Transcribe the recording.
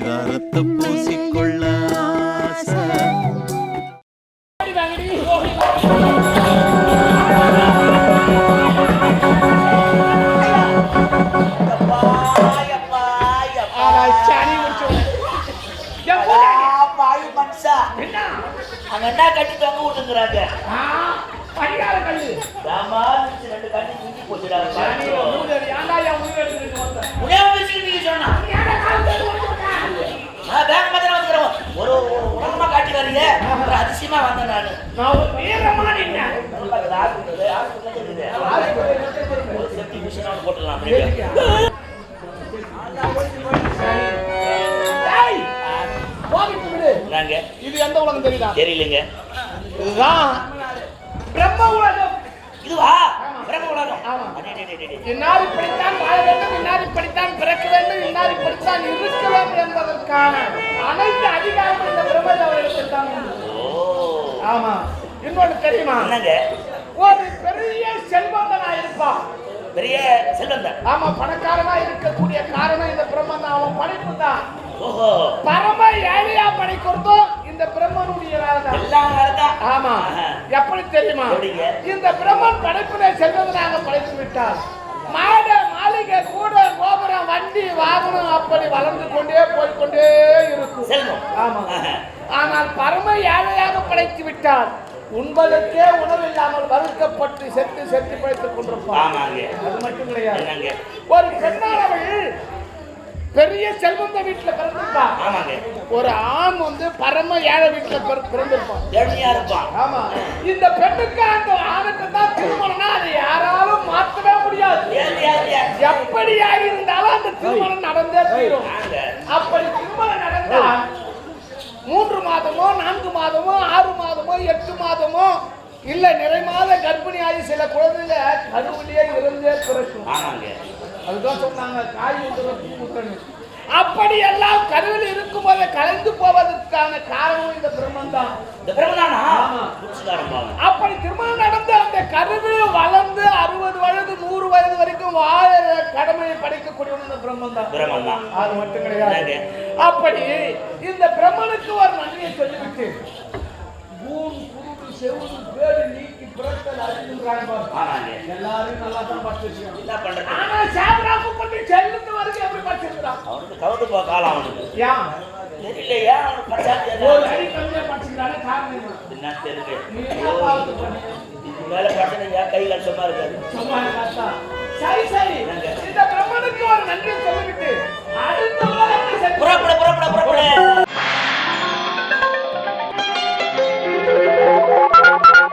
பரிதாரத்தை பூசிக்கொள்ள என்ன? கட்டி தொங்க விட்டுங்கிறாங்க பரிகார கல்லு. ஆமா, ரெண்டு கண்ணு தூக்கி போச்சுடா. அதிசயமா வந்தேன் நானு நான் ஒரு வீரமா நின்னேன். போட்டுடலாம்? இது எந்த உலகம் தெரியுதா? தெரியலைங்க. இதுதான் பிரம்ம உலகம். இதுவா? பிரம்ம உலகம். இன்னார் இப்படித்தான் வாழ வேண்டும் இன்னார் இப்படித்தான் பிறக்க வேண்டும் இன்னார் இப்படித்தான் இருக்க வேண்டும் என்பதற்கான ஆமா. இன்னொன்னு தெரியுமா? என்னங்க? ஒரு பெரிய செல்வந்தனா இருப்பான் பெரிய செல்வந்த ஆமா பணக்காரனா இருக்கக்கூடிய காரணம் இந்த பிரம்மன். தான் அவன் படைப்பு தான் ஓஹோ. பரம ஏழையா படைக்கிறதும் இந்த பிரம்மனுடைய எல்லாம் ஆமா. எப்படி தெரியுமா? இந்த பிரம்மன் படைப்பினை செல்வதனாக படைத்து விட்டார் மாட மாளிகை கூட கோபுரம் வண்டி வாகனம் அப்படி வளர்ந்து கொண்டே போய்க்கொண்டே இருக்கும். செல்வம். ஆமா. ஆனால் பரம ஏழையாக படைத்து விட்டார். உண்பதற்கே உணவு இல்லாமல் வறுக்கப்பட்டு செத்து செத்து படைத்துக் கொண்டிருப்பார். அது மட்டும் கிடையாது. ஒரு பெண்ணானவள் பெரிய செல்வந்த வீட்டுல பிறந்திருப்பான் ஆமாங்க. ஒரு ஆண் வந்து பரம ஏழை வீட்டுல பிற- பிறந்திருப்பான். இருப்பான். ஆமா. இந்த பெண்ணுக்கு அந்த ஆணுக்கு தான் திருமணம்னா அதை யாராலும் மாற்றவே முடியாது. ஏழ்மையா இல்லையா? எப்படியா இருந்தாலும் அந்த திருமணம் நடந்தே தீரும். அப்படி திருமணம் நடந்தால் மாதமோ நான்கு மாதமோ ஆறு மாதமோ எட்டு மாதமோ இல்ல நிறை மாத கர்ப்பிணியாகி சில குழந்தைங்க கருவிலேயே இருந்தே பிறக்கும். அதுதான் சொன்னாங்க காய் ஊத்துற பூ ஊத்தணும் அப்படி எல்லாம் கருவில் இருக்கும்போது கலைந்து போவதற்கான காரணம் இந்த பிரம்மன் தான். இந்த பாவம் அப்படி திருமணம் நடந்து அந்த கருவில் வளர்ந்து வயது வரைக்கும் வாழ கடமையை படைக்கக்கூடியவன் பிரம்மன் தான் பிரம்மன் தான் அது மட்டும் கிடையாது? அப்படி இந்த பிரம்மனுக்கு ஒரு நன்றியை சொல்லிவிட்டு பூம் குருடு செவுடு பேடு நீக்கி பிறத்தல். ஆமாங்க. எல்லாரும் நல்லா தான் படிச்சிருக்காங்க என்ன பண்றது? ஆனா சாப்பிடாம கொண்டு செல்லுக்கு வரைக்கும் எப்படி படிச்சிருக்கிறான் அவனுக்கு கவுந்து போ காலம் அவனுக்கு ஏன் தெரியலையா அவனுக்கு பச்சாத்தி ஒரு அடி கம்மியா படிச்சிருக்கானே காரணம் என்ன? தெரியல. நீ என்ன பண்ணி? மேல பட்டனை ஏன் கை கஷ்டமா இருக்காது. சும்மா இருக்காதா? también